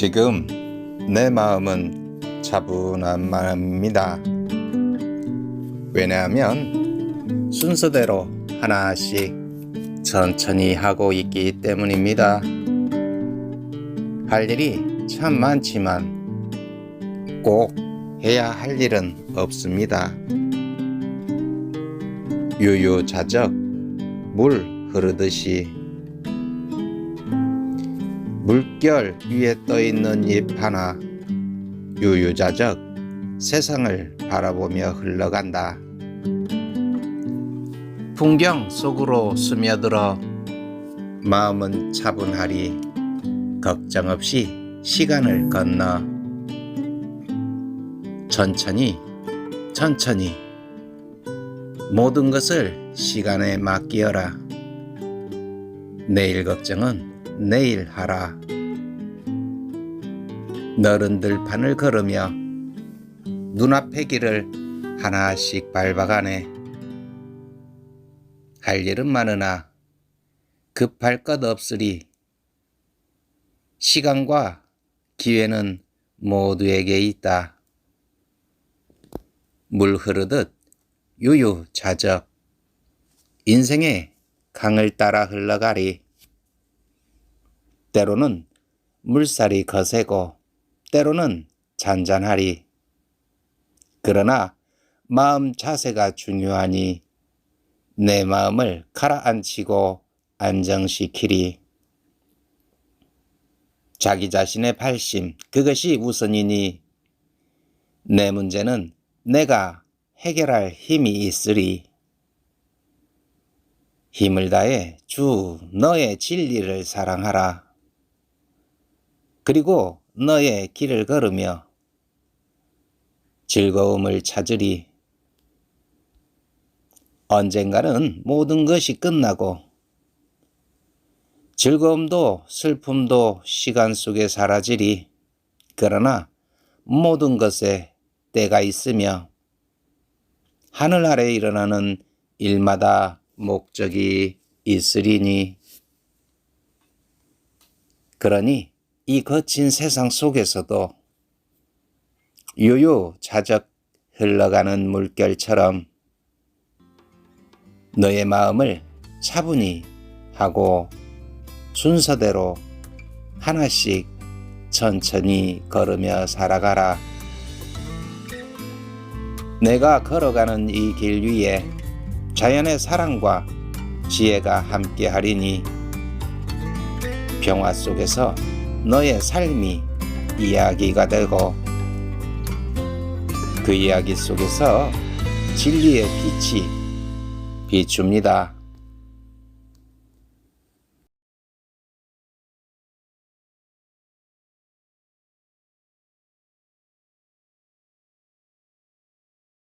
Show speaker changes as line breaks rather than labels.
지금 내 마음은 차분한 마음입니다. 왜냐하면 순서대로 하나씩 천천히 하고 있기 때문입니다. 할 일이 참 많지만 꼭 해야 할 일은 없습니다. 유유자적 물 흐르듯이 물결 위에 떠 있는 잎 하나 유유자적 세상을 바라보며 흘러간다. 풍경 속으로 스며들어 마음은 차분하리 걱정 없이 시간을 건너 천천히 천천히 모든 것을 시간에 맡기어라. 내일 걱정은 내일 하라. 너른 들 판을 걸으며 눈앞의 길을 하나씩 밟아가네. 할 일은 많으나 급할 것 없으리. 시간과 기회는 모두에게 있다. 물 흐르듯 유유자적 인생의 강을 따라 흘러가리. 때로는 물살이 거세고 때로는 잔잔하리. 그러나 마음 자세가 중요하니 내 마음을 가라앉히고 안정시키리. 자기 자신의 발심, 그것이 우선이니 내 문제는 내가 해결할 힘이 있으리. 힘을 다해 주 너의 진리를 사랑하라. 그리고 너의 길을 걸으며 즐거움을 찾으리. 언젠가는 모든 것이 끝나고 즐거움도 슬픔도 시간 속에 사라지리. 그러나 모든 것에 때가 있으며 하늘 아래 일어나는 일마다 목적이 있으리니. 그러니 이 거친 세상 속에서도 유유자적 흘러가는 물결처럼 너의 마음을 차분히 하고 순서대로 하나씩 천천히 걸으며 살아가라. 내가 걸어가는 이 길 위에 자연의 사랑과 지혜가 함께 하리니 평화 속에서 너의 삶이 이야기가 되고 그 이야기 속에서 진리의 빛이 비춥니다.